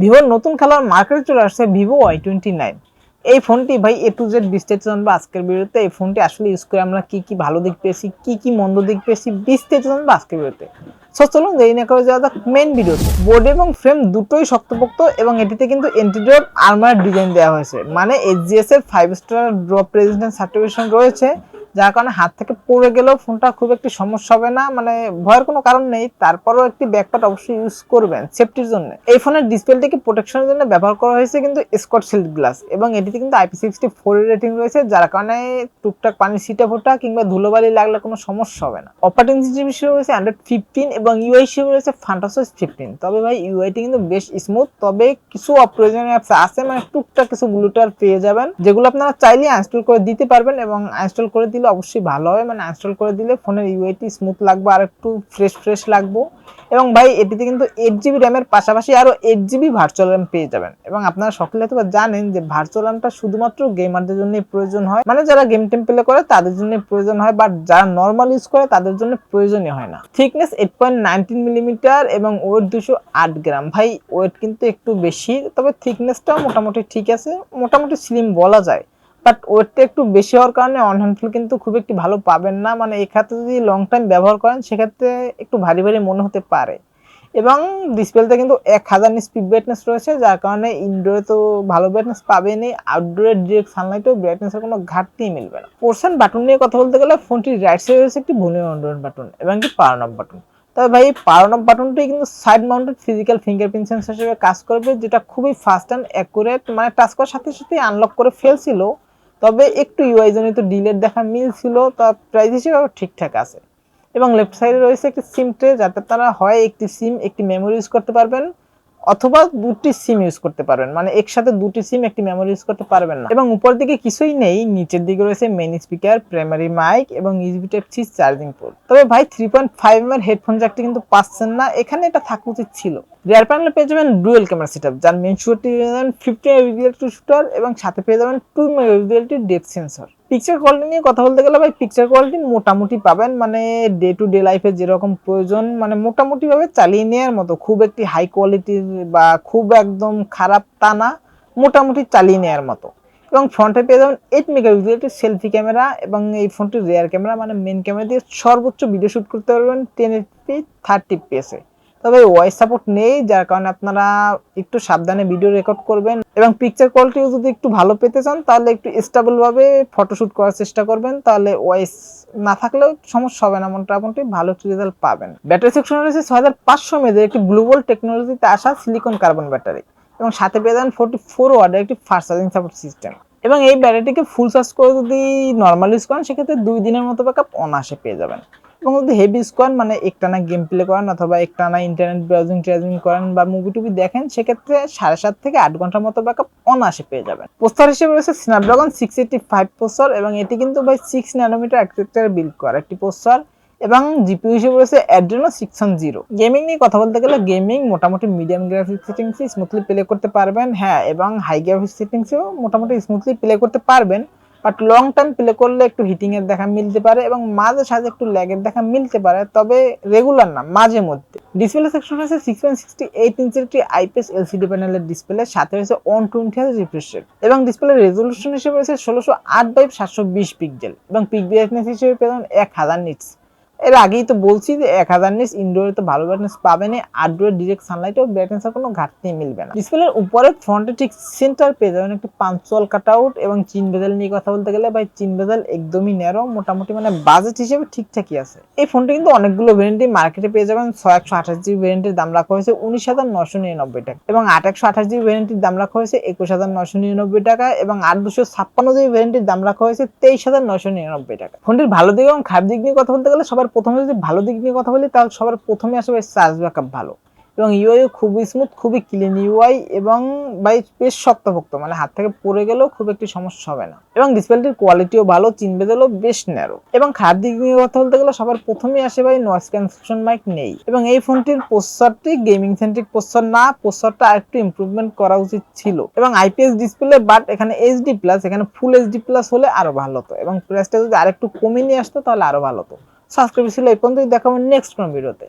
ভিভোর নতুন খেলার মার্কেটে চলে আসছে ভিভো ওয়াই টোয়েন্টি নাইন। এই ফোনটি ভাই এ টু জেড বিস্তারিত জানব আজকের ভিডিওতে। এই ফোনটি আসলে ইউজ করে আমরা কি কি ভালো দিক পেয়েছি, কি কি মন্দ দিক পেয়েছি বিস্তারিত জানব আজকের ভিডিওতে। সো চলুন দেরি না করে যাওয়া যাক মেন ভিডিওতে বোর্ড এবং ফ্রেম দুটোই শক্তপোক্ত এবং এটিতে কিন্তু এন্টিড্রপ আর্মার ডিজাইন দেওয়া হয়েছে। মানে এইচজিএস এর five star drop resistance certification রয়েছে। যার কারণে হাত থেকে পড়ে গেলেও ফোনটা খুব একটি সমস্যা হবে না। মানে ভয়ের কোনো কারণ নেই। তারপরেও একটি ব্যাকপার্ট অবশ্যই ইউজ করবেন সেফটির জন্য। এই ফোনের ডিসপ্লেটিকে প্রোটেকশনের জন্য ব্যবহার করা হয়েছে কিন্তু স্কট শিল্ড গ্লাস এবং এটিতে কিন্তু আইপি সিক্সটি ফোর রেটিং রয়েছে, যার কারণে টুকটাক পানির ছিটা ফোটা কিংবা ধুলোবালি লাগলে কোনো সমস্যা হবে না। অপারেটিং সিস্টেম হিসেবে রয়েছে অ্যান্ড্রয়েড ফিফটিন এবং ইউআই হিসেবে রয়েছে ফান্টাসোস ফিফটিন তবে ভাই ইউআইটি কিন্তু বেশ স্মুথ তবে কিছু অপ্রয়োজনীয় অ্যাপস আছে মানে টুকটাক কিছু ব্লুটার পেয়ে যাবেন, যেগুলো আপনারা চাইলে ইনস্টল করে দিতে পারবেন এবং ইনস্টল করে দিলে অবশ্যই ভালো হবে মানে ইনস্টল করে দিলে ফোনের ইউআইটি স্মুথ লাগবে, আর একটু ফ্রেশ ফ্রেশ লাগবে। এবং ভাই, এটিতে কিন্তু এইট জিবি র্যামের পাশাপাশি আরও এইট জিবি ভার্চুয়াল র্যাম পেয়ে যাবেন। এবং আপনারা সকলে হয়তো জানেন যে ভার্চুয়াল র্যামটা শুধুমাত্র গেমারদের জন্যই প্রয়োজন হয়। মানে যারা গেম টেম প্লে করে, তাদের জন্য প্রয়োজন হয়। বাট যারা নর্মাল ইউজ করে, তাদের জন্য প্রয়োজনই হয় না। Thickness eight point nineteen millimetre এবং ওয়েট দুশো আট গ্রাম। ভাই ওয়েট কিন্তু একটু বেশি, তবে থিকনেসটাও মোটামুটি ঠিক আছে। মোটামুটি স্লিম বলা যায়। বাট ওয়েটটা একটু বেশি হওয়ার কারণে অন হ্যান্ড ফিল কিন্তু খুব একটি ভালো পাবেন না। মানে এই ক্ষেত্রে যদি লং টাইম ব্যবহার করেন, সেক্ষেত্রে একটু ভারী ভারী মনে হতে পারে। এবং ডিসপ্লেতে কিন্তু এক হাজার স্পিড ব্রাইটনেস রয়েছে, যার কারণে ইনডোরে তো ভালো ব্রাইটনেস পাবেনই। আউটডোরে ডিরেক্ট সানলাইটেও ব্রাইটনেসের কোনো ঘাটতি মিলবে না। পোর্শন বাটন নিয়ে কথা বলতে গেলে ফোনটির রাইট সাইডে রয়েছে একটি ভলিউম অন্ড্রয়েড বাটন এবং একটি পাওয়ার অফ বাটন তবে ভাই পাওয়ার অফ বাটনটি কিন্তু side mounted physical fingerprint sensor হিসেবে কাজ করবে, যেটা খুবই ফাস্ট অ্যান্ড অ্যাকুরেট মানে টাচ করার সাথে সাথে আনলক করে ফেলছিল। তবে একটু ইউআই জনিত ডিলের দেখা মিল ছিল তা প্রাইস হিসেবে ঠিকঠাক আছে। এবং লেফট সাইডে রয়েছে একটি সিম ট্রে যাতে তারা হয় একটি সিম একটি মেমোরি ইউজ করতে পারবেন। অথবা দুটি সিম ইউজ করতে পারবেন। মানে একসাথে দুটি সিম একটি মেমোরি ইউজ করতে পারবেন না। এবং উপর দিকে কিছুই নেই, নিচের দিকে রয়েছে মেন স্পিকার প্রাইমারি মাইক এবং USB type C charging port তবে ভাই থ্রি পয়েন্ট ফাইভ এম এর হেডফোন জ্যাকটি কিন্তু পাচ্ছেন না, এখানে এটা থাকা উচিত ছিল। রিয়ার প্যানেলে পেয়ে যাবেন ডুয়েল ক্যামেরা সেটআপ যার মেন শুটটি পেয়ে যাবেন ফিফটি মেগাপিক্সেল টু শুটার এবং সাথে পেয়ে যাবেন two megapixel depth sensor picture quality নিয়ে কথা বলতে গেলে ভাই পিকচার কোয়ালিটি মোটামুটি পাবেন। মানে ডে টু ডে লাইফে যেরকম প্রয়োজন মানে মোটামুটি ভাবে চালিয়ে নেওয়ার মতো। খুব একটি হাই কোয়ালিটির বা খুব একদম খারাপ তা না, মোটামুটি চালিয়ে নেওয়ার মতো। এবং ফ্রন্টে পেয়ে যাবেন এইট মেগাপিক্সেলের সেলফি ক্যামেরা এবং এই ফোনটির রেয়ার ক্যামেরা মানে মেন ক্যামেরা দিয়ে সর্বোচ্চ ভিডিও শুট করতে পারবেন টেন এইচপি থার্টি পিএসে তবে ভয়েস সাপোর্ট নেই, যার কারণে আপনারা একটু সাবধানে ভিডিও রেকর্ড করবেন এবং পিকচার কোয়ালিটিও যদি একটু ভালো পেতে চান, তাহলে একটু স্টেবল ফটোশ্যুট করার চেষ্টা করবেন, তাহলে ওয়াইস না থাকলেও সমস্যা হবে না মোটামুটি ভালো একটু রেজাল্ট পাবেন। ব্যাটারি সেকশনে রয়েছে ছয় হাজার পাঁচশো মেজের একটি ব্লুবল টেকনোলজিতে আসা সিলিকন কার্বন ব্যাটারি এবং সাথে পেয়ে যাবেন ফোর্টি ফোর ওয়ার্ডের একটি ফাস্ট চার্জিং সাপোর্ট সিস্টেম এবং এই ব্যাটারিটিকে ফুল চার্জ করে যদি নর্মাল ইউজ করেন, সেক্ষেত্রে দুই দিনের মতো ব্যাকআপ অনাসে পেয়ে যাবেন। এবং যদি হেভি করেন মানে একটানা গেম প্লে করেন অথবা একটানা ইন্টারনেট ব্রাউজিং ট্রাউজিং করেন বা মুভি টুভি দেখেন, সেক্ষেত্রে সাড়ে সাত থেকে আট ঘণ্টার মতো ব্যাকআপ অনাসে পেয়ে যাবেন। প্রস্তর হিসেবে রয়েছে স্ন্যাপড্রাগন সিক্স এইটি ফাইভ প্রস্তর এবং এটি কিন্তু ভাই সিক্স ন্যানোমিটার আর্কিটেকচারে বিল্ড করা একটি প্রস্তর এবং জিপিইউ হিসেবে রয়েছে Adreno six one zero gaming নিয়ে কথা বলতে গেলে গেমিং মোটামুটি মিডিয়াম গ্রাফিক্স সেটিংসে স্মুথলি প্লে করতে পারবেন হ্যাঁ এবং হাই গ্রাফিক্স সেটিংসেও মোটামুটি স্মুথলি প্লে করতে পারবেন। বাট লং টার্ম প্লে করলে একটু হিটিং এর দেখা মিলতে পারে এবং মাঝে সাঝে একটু ল্যাগের দেখা মিলতে পারে, তবে রেগুলার না, মাঝে মধ্যে। ডিসপ্লে সেকশন রয়েছে সিক্স পয়েন্ট সিক্সটি এইট ইঞ্চের একটি আইপিএস এলসিডি প্যানেলের ডিসপ্লে সাথে রয়েছে ওয়ান টোয়েন্টি হাজার রিফ্রেশ রেট এবং ডিসপ্লে রেজলিউশন হিসেবে রয়েছে ষোলোশো আট বাই সাতশো বিশ পিক্সেল এবং পিক ব্রাইটনেস হিসেবে পেলেন এক হাজার নিটস এর আগেই তো বলছি যে এক হাজার নিস ইনডোরে তো ভালো ব্রাইটনেস পাবেন আউটডোরে ডিরেক্ট সানলাইটেও ব্রাইটনেসের কোনো ঘাটতি মিলবে না। ডিসপ্লের উপরে ফ্রন্টে ঠিক সেন্টার পেয়ে যাবেন একটি পাঞ্চুয়াল কাট আউট এবং চিন বেজাল নিয়ে কথা বলতে গেলে ভাই চিন বেজাল একদমই ন্যারো মোটামুটি মানে বাজেট হিসেবে ঠিকঠাকই আছে। এই ফোনটি কিন্তু অনেকগুলো ভ্যারিয়েন্টই মার্কেটে পেয়ে যাবেন, ছয় একশো আঠাশ জিবি ভ্যারিয়েন্টের দাম রাখা হয়েছে উনিশ হাজার নশো নিরানব্বই টাকা এবং আট একশো আঠাশ জিবি ভ্যারিয়েন্টের দাম রাখা হয়েছে একুশ হাজার নশো নিরানব্বই টাকা এবং আট দুশো ছাপ্পান্ন জিবি ভ্যারিয়েন্টের দাম রাখা হয়েছে তেইশ হাজার নশো নিরানব্বই টাকা। ফোনটির ভালো দিক এবং খারাপ দিক নিয়ে কথা বলতে গেলে সবার প্রথমে যদি ভালো দিক নিয়ে কথা বলি, তাহলে সবার প্রথমে আসবে চার্জ ব্যাকআপ ভালো। এবং ইউআই খুবই স্মুথ খুবই ক্লিন ইউআই এবং বাই বেশ শক্তপোক্ত মানে হাত থেকে পড়ে গেলেও খুব একটি সমস্যা হবে না। এবং ডিসপ্লেটির কোয়ালিটিও ভালো চিন বেদেলও বেশ ন্যারো এবং খারাপ দিক নিয়ে কথা বলতে গেলে সবার প্রথমেই আসে ভাই নয়েস ক্যান্সেলেশন মাইক নেই। এবং এই ফোনটির প্রসেসরটি গেমিং সেন্ট্রিক প্রসেসর না প্রসেসরটা আরেকটু ইমপ্রুভমেন্ট করা উচিত ছিল। এবং আইপিএস ডিসপ্লে বাট এখানে এইচডি প্লাস এখানে ফুল এইচডি প্লাস হলে আরও ভালো হতো। এবং প্রাইসটা যদি আরেকটু কমে নিয়ে আসতো, তাহলে আরও ভালো হতো। সাবস্ক্রাইব ছিল এই পর্যন্তই। দেখাবো নেক্সট কোন ভিডিওতে।